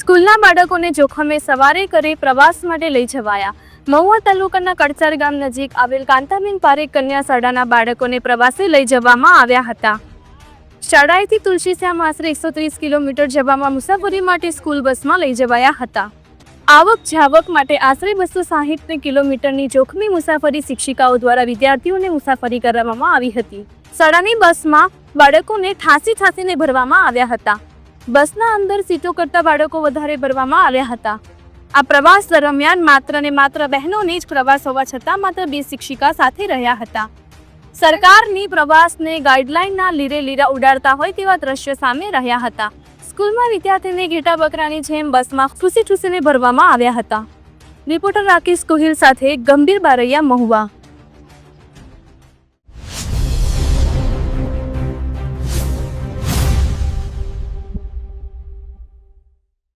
સ્કૂલના બાળકોને જોખમે સવારે કરી પ્રવાસ માટે લઈ જવાયા. મહુવા તાલુકાના કડચાર ગામ નજીક આવેલ કાંતાબેન પારેખ કન્યા શાળાના બાળકોને પ્રવાસે લઈ જવામાં આવ્યા હતા. શાળાએથી તુલસીશ્યામ આશરે એકસો ત્રીસ કિલોમીટર જવામાં મુસાફરી માટે સ્કૂલ બસમાં લઈ જવાયા હતા. આવક જાવક માટે આશરે બસો સાહીઠ કિલોમીટરની જોખમી મુસાફરી શિક્ષિકાઓ દ્વારા વિદ્યાર્થીઓને મુસાફરી કરાવવામાં આવી હતી. શાળાની બસમાં બાળકોને ઠાસી ઠાસીને ભરવામાં આવ્યા હતા. બસના અંદર સીટો કરતા બાળકો વધારે ભરવામાં આવ્યા હતા. આ પ્રવાસ દરમિયાન માત્ર ને માત્ર બહેનોને જ પ્રવાસ હોવા છતાં માત્ર બે શિક્ષિકા સાથે રહ્યા હતા. સરકારની પ્રવાસને ગાઈડલાઈનના લીરે લીરા ઉડાડતા હોય તેવા દ્રશ્ય સામે રહ્યા હતા. સ્કૂલમાં વિદ્યાર્થીને ઘેટા બકરાની જેમ બસમાં ખુશી ઠૂસીને ભરવામાં આવ્યા હતા. રિપોર્ટર રાકેશ કોહિલ સાથે ગંભીર બારૈયા મહુવા.